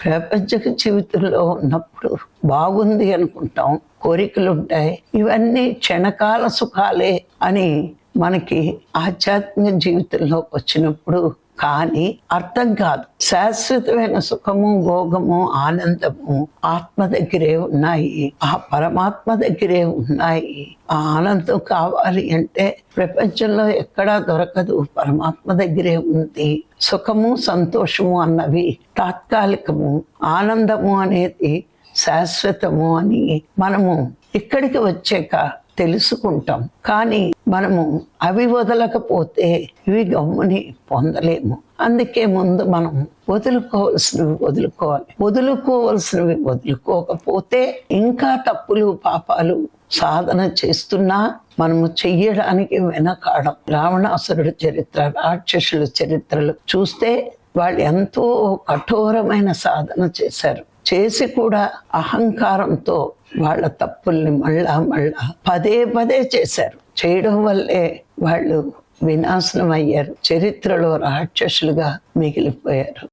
ప్రపంచ జీవితంలో ఉన్నప్పుడు బాగుంది అనుకుంటాం కోరికలు ఉంటాయి ఇవన్నీ క్షణకాల సుఖాలే అని మనకి ఆధ్యాత్మిక జీవితంలోకి వచ్చినప్పుడు కానీ అర్థం కాదు. శాశ్వతమైన సుఖము భోగము ఆనందము ఆత్మ దగ్గరే ఉన్నాయి. ఆ పరమాత్మ దగ్గరే ఉన్నాయి. ఆ ఆనందం కావాలి అంటే ప్రపంచంలో ఎక్కడా దొరకదు. పరమాత్మ దగ్గరే ఉంది. సుఖము సంతోషము అన్నవి తాత్కాలికము. ఆనందము అనేది శాశ్వతము అని మనము ఇక్కడికి వచ్చాక తెలుసుకుంటాం. కానీ మనము అవి వదలకపోతే ఇవి గమ్ముని పొందలేము. అందుకే ముందు మనం వదులుకోవాల్సినవి వదులుకోవాలి. వదులుకోవాల్సినవి వదులుకోకపోతే ఇంకా తప్పులు పాపాలు సాధన చేస్తున్నా మనము చెయ్యడానికి వెనకాడం. రావణాసురుడు చరిత్ర రాక్షసుల చరిత్రలు చూస్తే వాళ్ళు ఎంతో కఠోరమైన సాధన చేశారు. చేసి కూడా అహంకారంతో వాళ్ళ తప్పుల్ని మళ్ళా మళ్ళా పదే పదే చేశారు. చేయడం వల్లే వాళ్ళు వినాశనం అయ్యారు చరిత్రలో రాక్షసులుగా మిగిలిపోయారు.